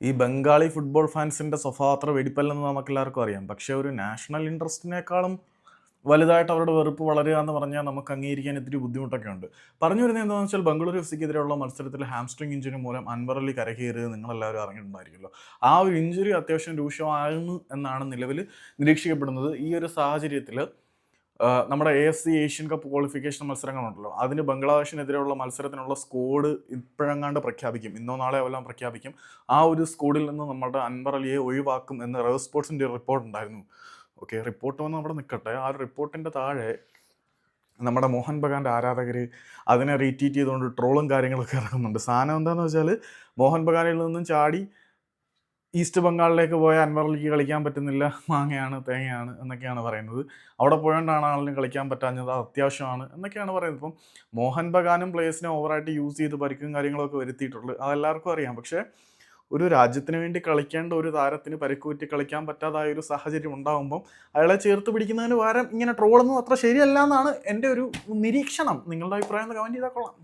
ഈ ബംഗാളി ഫുട്ബോൾ ഫാൻസിന്റെ സ്വഭാവം അത്ര വെടിപ്പല്ലെന്ന് നമുക്ക് എല്ലാവർക്കും അറിയാം. പക്ഷേ ഒരു നാഷണൽ ഇൻട്രസ്റ്റിനേക്കാളും വലുതായിട്ട് അവരുടെ വെറുപ്പ് വളരുക എന്ന് പറഞ്ഞാൽ നമുക്ക് അംഗീകരിക്കാൻ ഇത്തിരി ബുദ്ധിമുട്ടൊക്കെ ഉണ്ട്. പറഞ്ഞു വരുന്നത് എന്താണെന്ന് വെച്ചാൽ ബംഗളൂരു എഫ് സിക്കെതിരെയുള്ള മത്സരത്തിൽ ഹാംസ്ട്രിങ് ഇഞ്ചുറി മൂലം അൻവർ അലി കരകയറിയത് നിങ്ങളെല്ലാവരും അറിഞ്ഞിട്ടുണ്ടായിരിക്കുമല്ലോ. ആ ഒരു ഇഞ്ചുറി അത്യാവശ്യം രൂക്ഷമാകുന്നു എന്നാണ് നിലവിൽ നിരീക്ഷിക്കപ്പെടുന്നത്. ഈ ഒരു സാഹചര്യത്തിൽ നമ്മുടെ A F C Asian cup qualification മത്സരങ്ങളുണ്ടല്ലോ. അതിന് ബംഗ്ലാദേശിനെതിരെയുള്ള മത്സരത്തിനുള്ള സ്കോഡ് ഇപ്പോഴെങ്ങാണ്ട് പ്രഖ്യാപിക്കും. ഇന്നോ നാളെയോ എല്ലാം പ്രഖ്യാപിക്കും. ആ ഒരു സ്കോഡിൽ നിന്ന് നമ്മുടെ അൻവർ അലിയെ ഒഴിവാക്കും എന്ന് റവ് സ്പോർട്സിന്റെ റിപ്പോർട്ട് ഉണ്ടായിരുന്നു. ഓക്കെ റിപ്പോർട്ട് വന്ന് അവിടെ നിൽക്കട്ടെ ആ റിപ്പോർട്ടിന്റെ താഴെ നമ്മുടെ മോഹൻ ബഗാന്റെ ആരാധകർ അതിനെ റീറ്റീറ്റ് ചെയ്തുകൊണ്ട് ട്രോളും കാര്യങ്ങളൊക്കെ ഇറങ്ങുന്നുണ്ട് സാധനം എന്താണെന്ന് വെച്ചാൽ മോഹൻ ബഗാനിൽ നിന്നും ചാടി ഈസ്റ്റ് ബംഗാളിലേക്ക് പോയ അൻവറിലേക്ക് കളിക്കാൻ പറ്റുന്നില്ല മാങ്ങയാണ് തേങ്ങയാണ് എന്നൊക്കെയാണ് പറയുന്നത്. അവിടെ പോയോണ്ടാണ് ആളിന് കളിക്കാൻ പറ്റാഞ്ഞത് അത് അത്യാവശ്യമാണ് എന്നൊക്കെയാണ് പറയുന്നത്. ഇപ്പം മോഹൻ ബഗാനും പ്ലേയേഴ്സിനെ ഓവറായിട്ട് യൂസ് ചെയ്ത് പരിക്കും കാര്യങ്ങളൊക്കെ വരുത്തിയിട്ടുള്ളൂ അതെല്ലാവർക്കും അറിയാം. പക്ഷേ ഒരു രാജ്യത്തിന് വേണ്ടി കളിക്കേണ്ട ഒരു താരത്തിന് പരിക്കുറ്റി കളിക്കാൻ പറ്റാതായ ഒരു സാഹചര്യം ഉണ്ടാകുമ്പം അയാളെ ചേർത്ത് പിടിക്കുന്നതിന് പകരം ഇങ്ങനെ ട്രോളൊന്നും അത്ര ശരിയല്ല എന്നാണ് എന്റെ ഒരു നിരീക്ഷണം. നിങ്ങളുടെ അഭിപ്രായം കമന്റ് ചെയ്താൽ കൊള്ളാം.